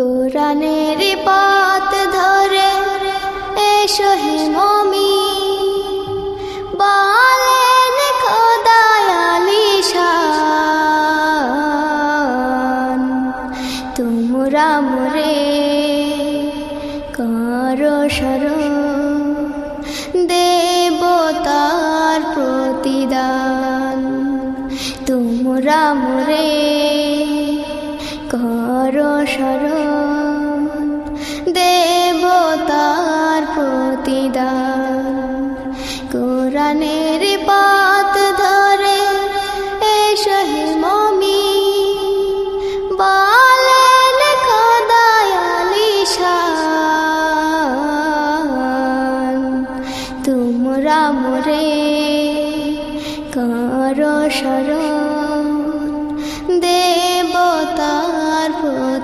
কোরআনের পাত ধরে এসো হে মমি। বলেন খোদায়ালি শান তোমরা মরে কারও স্মরণ স্মরণ দেবতার প্রতিদান। কোরআনের পাত ধরে এসো হে মমি। বলেন খোদায়ালি শান তোমরা মোরে করো স্মরণ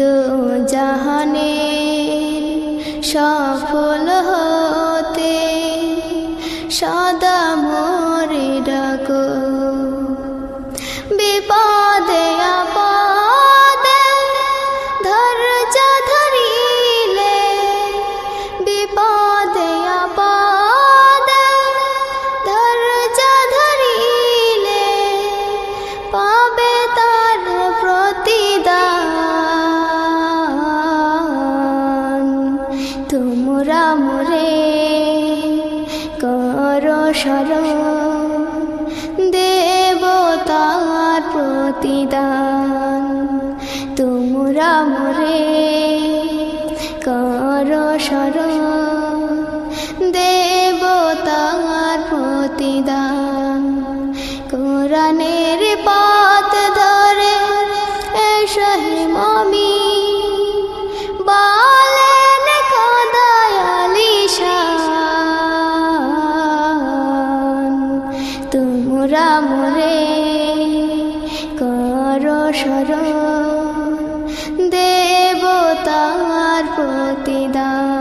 দু জাহানে সফল হতে সদা মোরে ডাকো। বিপদে, আপদে ধৈর্য ধরিলে, বিপদে, আপদে ধৈর্য ধরিলে, পাবে তার তোমরা মোরে করো স্মরণ দেবতার প্রতিদান। তোমরা মোরে করো স্মরণ দেবতার প্রতিদান। কোরআনের পাত রাম রে কর সর দেবতার প্রতিদান।